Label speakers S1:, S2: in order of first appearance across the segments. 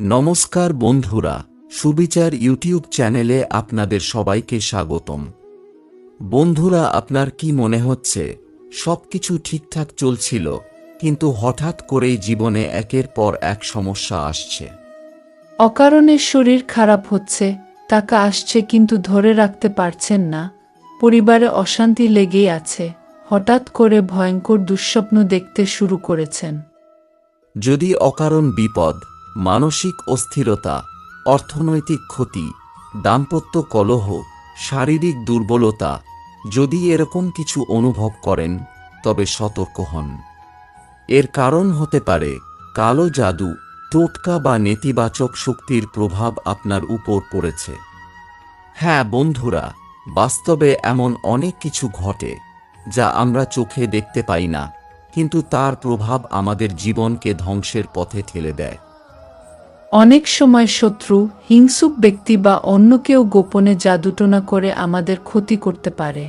S1: নমস্কার বন্ধুরা সুবিচার ইউটিউব চ্যানেলে আপনাদের সবাইকে স্বাগতম। বন্ধুরা আপনার কি মনে হচ্ছে? সবকিছু ঠিকঠাক চলছিল কিন্তু হঠাৎ করেই জীবনে একের পর এক সমস্যা আসছে।
S2: অকারণে শরীর খারাপ হচ্ছে টাকা আসছে কিন্তু ধরে রাখতে পারছেন না পরিবারে অশান্তি লেগেই আছে হঠাৎ করে ভয়ঙ্কর দুঃস্বপ্ন দেখতে শুরু করেছেন।
S1: যদি অকারণ বিপদ মানসিক অস্থিরতা, অর্থনৈতিক ক্ষতি, দাম্পত্য কলহ, শারীরিক দুর্বলতা, যদি এরকম কিছু অনুভব করেন, তবে সতর্ক হন। এর কারণ হতে পারে কালো জাদু, টোটকা বা নেতিবাচক শক্তির প্রভাব আপনার উপর পড়েছে। হ্যাঁ বন্ধুরা, বাস্তবে এমন অনেক কিছু ঘটে, যা আমরা চোখে দেখতে পাই না, কিন্তু তার প্রভাব আমাদের জীবনকে ধ্বংসের পথে ঠেলে দেয়।
S2: অনেক সময় শত্রু হিংসুক ব্যক্তি বা অন্য কেউ গোপনে জাদুটনা করে আমাদের ক্ষতি করতে পারে।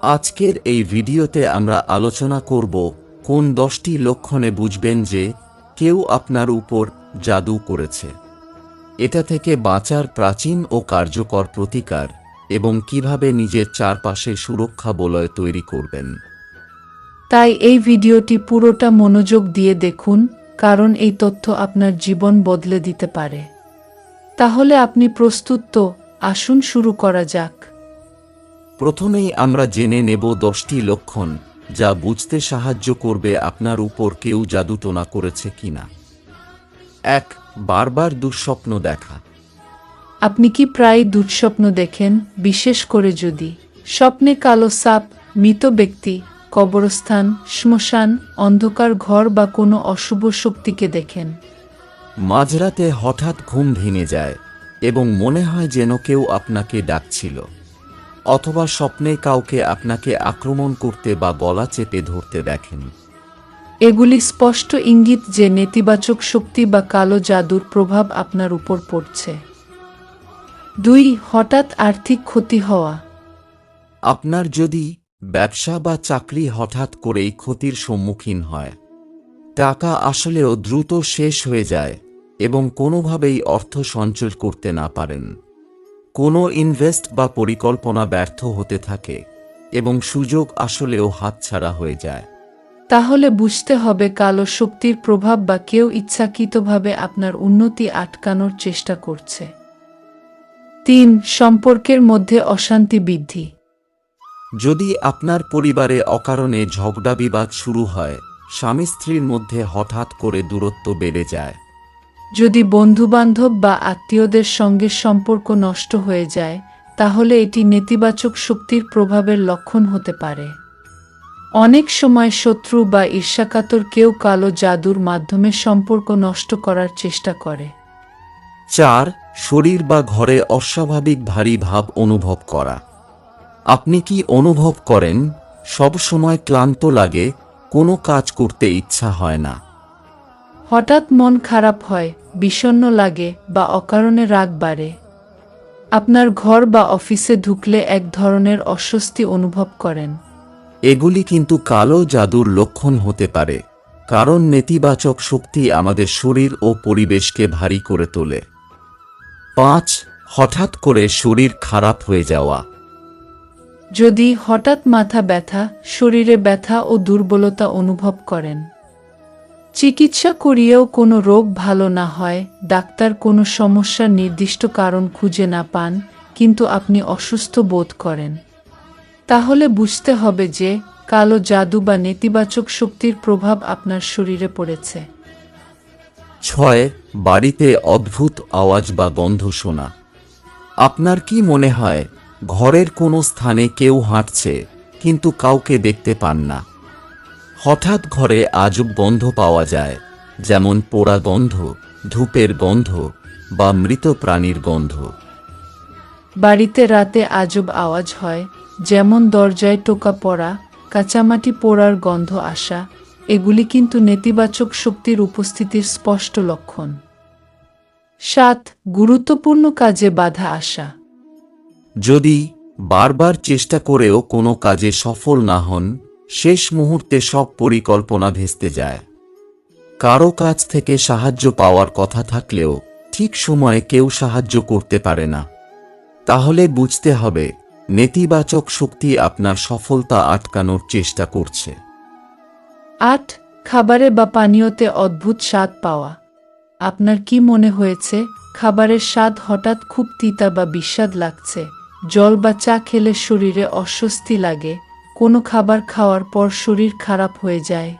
S1: আজকের এই ভিডিওতে আমরা আলোচনা করব কোন দশটি লক্ষণে বুঝবেন যে কেউ আপনার উপর জাদু করেছে। এটা থেকে বাঁচার প্রাচীন ও কার্যকর প্রতিকার এবং কীভাবে নিজের চারপাশে সুরক্ষা বলয় তৈরি করবেন।
S2: তাই এই ভিডিওটি পুরোটা মনোযোগ দিয়ে দেখুন কারণ এই তথ্য আপনার জীবন বদলে দিতে পারে। তাহলে আপনি প্রস্তুত তো আসুন শুরু করা যাক।
S1: প্রথমেই আমরা জেনে নেব দশটি লক্ষণ যা বুঝতে সাহায্য করবে আপনার উপর কেউ জাদুটোনা করেছে কিনা। এক বারবার দুঃস্বপ্ন দেখা।
S2: আপনি কি প্রায় দুঃস্বপ্ন দেখেন? বিশেষ করে যদি। স্বপ্নে কালো সাপ মৃত ব্যক্তি কবরস্থান শ্মশান অন্ধকার ঘর বা কোনো অশুভ শক্তিকে দেখেন।
S1: মাঝরাতে হঠাৎ ঘুম ভেঙে যায় এবং মনে হয় যেন কেউ আপনাকে ডাকছিল অথবা স্বপ্নে কাউকে আপনাকে আক্রমণ করতে বা গলা চেপে ধরতে দেখেন।
S2: এগুলি স্পষ্ট ইঙ্গিত যে নেতিবাচক শক্তি বা কালো জাদুর প্রভাব আপনার উপর পড়ছে। দুই হঠাৎ আর্থিক ক্ষতি হওয়া।
S1: আপনার যদি ব্যবসা বা চাকরি হঠাৎ করেই ক্ষতির সম্মুখীন হয়। টাকা আসলেও দ্রুত শেষ হয়ে যায় এবং কোনোভাবেই অর্থ সঞ্চয় করতে না পারেন। কোনো ইনভেস্ট বা পরিকল্পনা ব্যর্থ হতে থাকে এবং সুযোগ আসলেও হাতছাড়া হয়ে যায়।
S2: তাহলে বুঝতে হবে কালো শক্তির প্রভাব বা কেউ ইচ্ছাকৃতভাবে আপনার উন্নতি আটকানোর চেষ্টা করছে। তিন, সম্পর্কের মধ্যে অশান্তি বৃদ্ধি।
S1: যদি আপনার পরিবারে অকারণে ঝগড়া বিবাদ শুরু হয় স্বামী স্ত্রীর মধ্যে হঠাৎ করে দূরত্ব বেড়ে যায়।
S2: যদি বন্ধুবান্ধব বা আত্মীয়দের সঙ্গে সম্পর্ক নষ্ট হয়ে যায় তাহলে এটি নেতিবাচক শক্তির প্রভাবের লক্ষণ হতে পারে। অনেক সময় শত্রু বা ঈর্ষাকাতর কেউ কালো জাদুর মাধ্যমে সম্পর্ক নষ্ট করার চেষ্টা করে।
S1: চার শরীর বা ঘরে অস্বাভাবিক ভারী ভাব অনুভব করা। আপনি কি অনুভব করেন সব সময় ক্লান্ত লাগে কোনো কাজ করতে ইচ্ছা হয় না?
S2: হঠাৎ মন খারাপ হয় বিষণ্ণ লাগে বা অকারণে রাগ বাড়ে। আপনার ঘর বা অফিসে ঢুকলে এক ধরনের অস্বস্তি অনুভব করেন।
S1: এগুলি কিন্তু কালো জাদুর লক্ষণ হতে পারে কারণ নেতিবাচক শক্তি আমাদের শরীর ও পরিবেশকে ভারী করে তোলে। পাঁচ হঠাৎ করে শরীর খারাপ হয়ে যাওয়া।
S2: যদি হঠাৎ মাথা ব্যথা, শরীরে ব্যথা ও দুর্বলতা অনুভব করেন। চিকিৎসা করিয়েও কোনো রোগ ভালো না হয়, ডাক্তার কোনো সমস্যার নির্দিষ্ট কারণ খুঁজে না পান, কিন্তু আপনি অসুস্থ বোধ করেন। তাহলে বুঝতে হবে যে, কালো জাদু বা নেতিবাচক শক্তির প্রভাব আপনার শরীরে পড়েছে।
S1: ছয়, বাড়িতে অদ্ভুত আওয়াজ বা গন্ধ শোনা। আপনার কি মনে হয় ঘরের কোনো স্থানে কেউ হাঁটছে, কিন্তু কাউকে দেখতে পান না। হঠাৎ ঘরে আজব গন্ধ পাওয়া যায়, যেমন পোড়া গন্ধ, ধূপের গন্ধ বা মৃত প্রাণীর গন্ধ।
S2: বাড়িতে রাতে আজব আওয়াজ হয়, যেমন দরজায় টোকা পড়া, কাঁচামাটি পোড়ার গন্ধ আসা, এগুলি কিন্তু নেতিবাচক শক্তির উপস্থিতির স্পষ্ট লক্ষণ। সাত, গুরুত্বপূর্ণ কাজে বাধা আসা।
S1: যদি বারবার চেষ্টা করেও কোনো কাজে সফল না হন, শেষ মুহূর্তে সব পরিকল্পনা ভেস্তে যায়। কারও কাছ থেকে সাহায্য পাওয়ার কথা থাকলেও ঠিক সময়ে কেউ সাহায্য করতে পারে না। তাহলে বুঝতে হবে, নেতিবাচক শক্তি আপনার সফলতা আটকানোর চেষ্টা করছে।
S2: আট, খাবারে বা পানীয়তে অদ্ভুত স্বাদ পাওয়া। আপনার কি মনে হয়েছে, খাবারের স্বাদ হঠাৎ খুব তিতা বা বিস্বাদ লাগছে? জল বা চা খেলে শরীরে অস্বস্তি লাগে কোনো খাবার খাওয়ার পর শরীর খারাপ হয়ে যায়।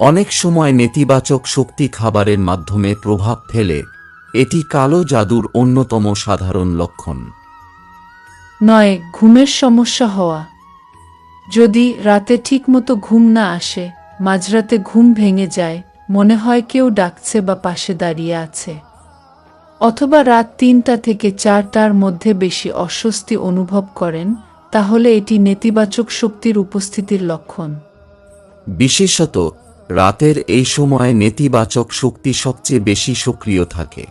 S1: অনেক সময় নেতিবাচক শক্তি খাবারের মাধ্যমে প্রভাব ফেলে এটি কালো জাদুর অন্যতম সাধারণ লক্ষণ।
S2: নয় ঘুমের সমস্যা হওয়া। যদি রাতে ঠিকমতো ঘুম না আসে মাঝরাতে ঘুম ভেঙে যায় মনে হয় কেউ ডাকছে বা পাশে দাঁড়িয়ে আছে। অথবা রাত তিনটা থেকে চারটার মধ্যে বেশি অস্বস্তি অনুভব করেন তাহলে এটি নেতিবাচক শক্তির উপস্থিতির লক্ষণ।
S1: বিশেষত রাতের এই সময়ে নেতিবাচক শক্তি সবচেয়ে বেশি সক্রিয় থাকে।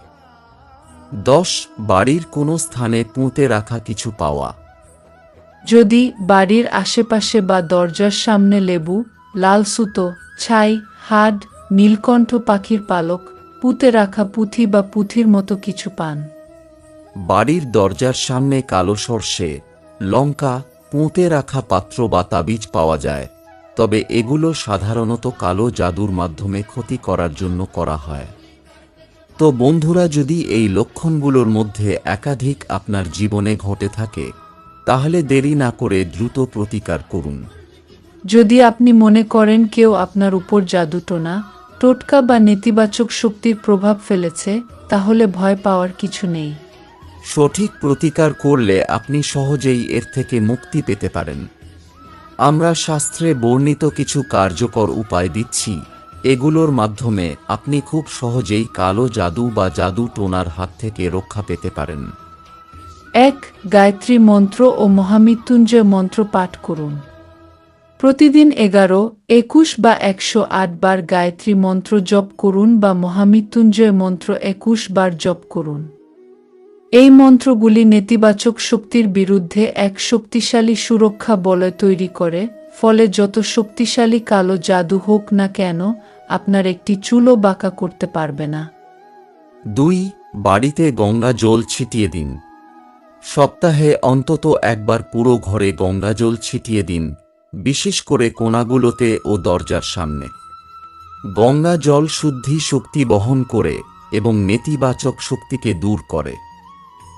S1: দশ বাড়ির কোনো স্থানে পুঁতে রাখা কিছু পাওয়া।
S2: যদি বাড়ির আশেপাশে বা দরজার সামনে লেবু লাল সুতো ছাই হাড নীলকণ্ঠ পাখির পালক পুঁতে রাখা পুঁথি বা পুঁথির মতো কিছু পান।
S1: বাড়ির দরজার সামনে কালো সর্ষে লঙ্কা পুঁতে রাখা পাত্র বা তাবিজ পাওয়া যায় তবে এগুলো সাধারণত কালো জাদুর মাধ্যমে ক্ষতি করার জন্য করা হয়। তো বন্ধুরা যদি এই লক্ষণগুলোর মধ্যে একাধিক আপনার জীবনে ঘটে থাকে তাহলে দেরি না করে দ্রুত প্রতিকার করুন।
S2: যদি আপনি মনে করেন কেউ আপনার উপর জাদুটোনা টোটকা বা নেতিবাচক শক্তির প্রভাব ফেলেছে তাহলে ভয় পাওয়ার কিছু নেই।
S1: সঠিক প্রতিকার করলে আপনি সহজেই এর থেকে মুক্তি পেতে পারেন। আমরা শাস্ত্রে বর্ণিত কিছু কার্যকর উপায় দিচ্ছি। এগুলোর মাধ্যমে আপনি খুব সহজেই কালো জাদু বা জাদু টোনার হাত থেকে রক্ষা পেতে পারেন।
S2: এক গায়ত্রী মন্ত্র ও মহামৃত্যুঞ্জয় মন্ত্র পাঠ করুন। প্রতিদিন এগারো, একুশ বা একশো আট বার গায়ত্রী মন্ত্র জপ করুন বা মহামৃত্যুঞ্জয় মন্ত্র একুশ বার জপ করুন। এই মন্ত্রগুলি নেতিবাচক শক্তির বিরুদ্ধে এক শক্তিশালী সুরক্ষা বলয় তৈরি করে, ফলে যত শক্তিশালী কালো জাদু হোক না কেন, আপনার একটি চুলও বাঁকা করতে পারবে না।
S1: দুই, বাড়িতে গঙ্গা জল ছিটিয়ে দিন। সপ্তাহে অন্তত একবার পুরো ঘরে গঙ্গা জল ছিটিয়ে দিন। বিশেষ করে কোনাগুলোতে ও দরজার সামনে। গঙ্গা জল শুদ্ধি শক্তি বহন করে এবং নেতিবাচক শক্তিকে দূর করে।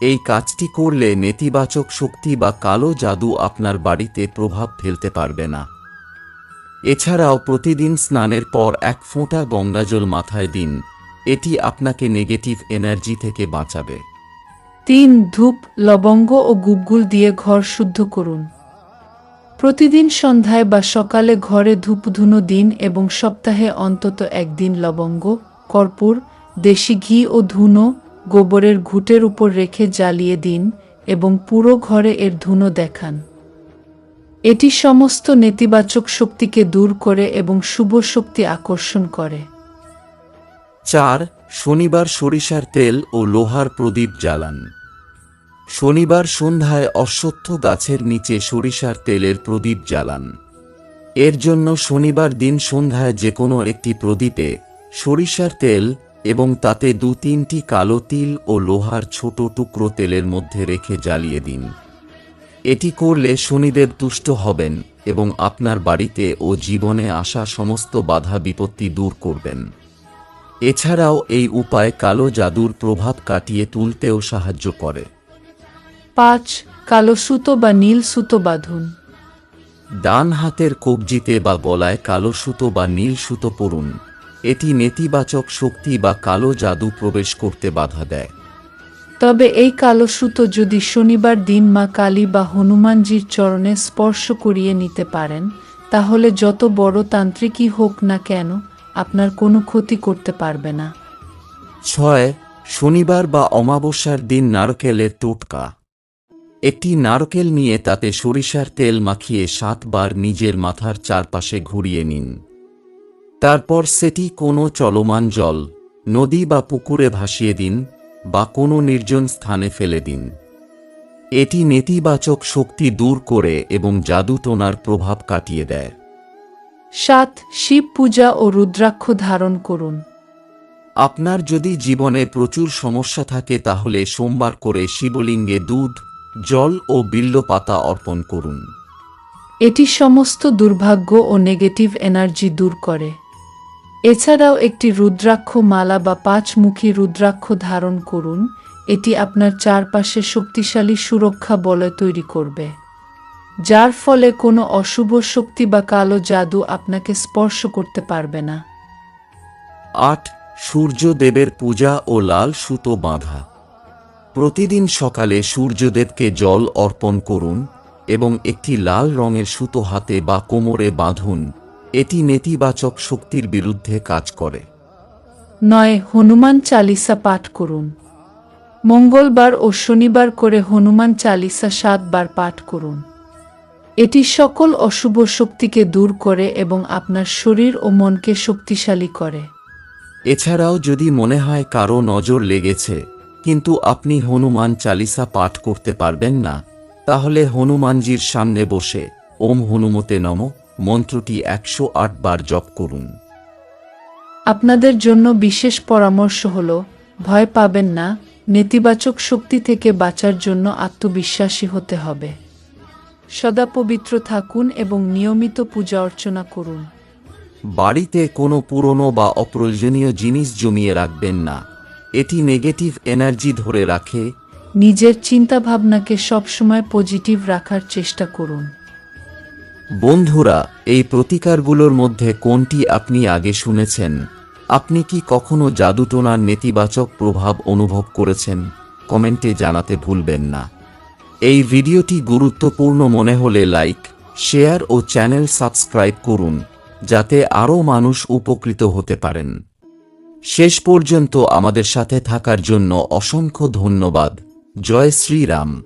S1: এই কাজটি করলে নেতিবাচক শক্তি বা কালো জাদু আপনার বাড়িতে প্রভাব ফেলতে পারবে না। এছাড়াও প্রতিদিন স্নানের পর এক ফোঁটা গঙ্গাজল মাথায় দিন, এটি আপনাকে নেগেটিভ এনার্জি থেকে বাঁচাবে।
S2: তিন ধূপ, লবঙ্গ ও গুগ্গুল দিয়ে ঘর শুদ্ধ করুন। প্রতিদিন সন্ধ্যায় বা সকালে ঘরে ধূপধুনো দিন এবং সপ্তাহে অন্তত একদিন লবঙ্গ, কর্পূর, দেশি ঘি ও ধুনো গোবরের ঘুটের উপর রেখে জ্বালিয়ে দিন এবং পুরো ঘরে এর ধুনো দেখান। এটি সমস্ত নেতিবাচক শক্তিকে দূর করে এবং শুভ শক্তি আকর্ষণ করে।
S1: চার, শনিবার সরিষার তেল ও লোহার প্রদীপ জ্বালান। শনিবার সন্ধ্যায় অশ্বত্থ গাছের নিচে সরিষার তেলের প্রদীপ জ্বালান। এর জন্য শনিবার দিন সন্ধ্যায় যে কোনো একটি প্রদীপে সরিষার তেল এবং তাতে দু তিনটি কালো তিল ও লোহার ছোট টুকরো তেলের মধ্যে রেখে জ্বালিয়ে দিন। এটি করলে শনিদেব তুষ্ট হবেন এবং আপনার বাড়িতে ও জীবনে আসা সমস্ত বাধা বিপত্তি দূর করবেন। এছাড়াও এই উপায় কালো জাদুর প্রভাব কাটিয়ে তুলতেও সাহায্য করে।
S2: পাঁচ কালো সুতো বা নীল সুতো বাঁধুন।
S1: ডান হাতের কবজিতে বা গলায় কালো সুতো বা নীল সুতো পরুন। এটি নেতিবাচক শক্তি বা কালো জাদু প্রবেশ করতে বাধা দেয়।
S2: তবে এই কালো সুতো যদি শনিবার দিন মা কালী বা হনুমানজির চরণে স্পর্শ করিয়ে নিতে পারেন তাহলে যত বড় তান্ত্রিকই হোক না কেন আপনার কোনো ক্ষতি করতে পারবে না।
S1: ছয় শনিবার বা অমাবস্যার দিন নারকেলের টোটকা। একটি নারকেল নিয়ে তাতে সরিষার তেল মাখিয়ে সাতবার নিজের মাথার চারপাশে ঘুরিয়ে নিন। তারপর সেটি কোনো চলমান জল নদী বা পুকুরে ভাসিয়ে দিন বা কোনো নির্জন স্থানে ফেলে দিন। এটি নেতিবাচক শক্তি দূর করে এবং জাদু টোনার প্রভাব কাটিয়ে দেয়।
S2: সাত শিব পূজা ও রুদ্রাক্ষ ধারণ করুন।
S1: আপনার যদি জীবনে প্রচুর সমস্যা থাকে তাহলে সোমবার করে শিবলিঙ্গে দুধ জল ও বিল্ল পাতা অর্পণ করুন।
S2: এটি সমস্ত দুর্ভাগ্য ও নেগেটিভ এনার্জি দূর করে। এছাড়াও একটি রুদ্রাক্ষ মালা বা পাঁচমুখী রুদ্রাক্ষ ধারণ করুন। এটি আপনার চারপাশে শক্তিশালী সুরক্ষা বলয় তৈরি করবে। যার ফলে কোনো অশুভ শক্তি বা কালো জাদু আপনাকে স্পর্শ করতে পারবে না।
S1: আট সূর্যদেবের পূজা ও লাল সুতো বাঁধা। প্রতিদিন সকালে সূর্যদেবকে জল অর্পণ করুন এবং একটি লাল রঙের সুতো হাতে বা কোমরে বাঁধুন। এটি নেতিবাচক শক্তির বিরুদ্ধে কাজ করে।
S2: নয় হনুমান চালিসা পাঠ করুন। মঙ্গলবার ও শনিবার করে হনুমান চালিসা সাতবার পাঠ করুন। এটি সকল অশুভ শক্তিকে দূর করে এবং আপনার শরীর ও মনকে শক্তিশালী করে।
S1: এছাড়াও যদি মনে হয় কারও নজর লেগেছে কিন্তু আপনি হনুমান চালিসা পাঠ করতে পারবেন না। তাহলে হনুমানজির সামনে বসে ওম হনুমতে নম মন্ত্রটি একশো আট বার জপ করুন।
S2: আপনাদের জন্য বিশেষ পরামর্শ হল ভয় পাবেন না নেতিবাচক শক্তি থেকে বাঁচার জন্য আত্মবিশ্বাসী হতে হবে। সদা পবিত্র থাকুন এবং নিয়মিত পূজা অর্চনা করুন।
S1: বাড়িতে কোনো পুরনো বা অপ্রয়োজনীয় জিনিস জমিয়ে রাখবেন না। এটি নেগেটিভ এনার্জি ধরে রাখে।
S2: নিজের চিন্তাভাবনাকে সবসময় পজিটিভ রাখার চেষ্টা করুন।
S1: বন্ধুরা এই প্রতিকারগুলোর মধ্যে কোনটি আপনি আগে শুনেছেন? আপনি কি কখনো জাদুটোনার নেতিবাচক প্রভাব অনুভব করেছেন? কমেন্টে জানাতে ভুলবেন না। এই ভিডিওটি গুরুত্বপূর্ণ মনে হলে লাইক শেয়ার ও চ্যানেল সাবস্ক্রাইব করুন যাতে আরও মানুষ উপকৃত হতে পারেন। শেষ পর্যন্ত আমাদের সাথে থাকার জন্য অসংখ্য ধন্যবাদ। জয় শ্রীরাম।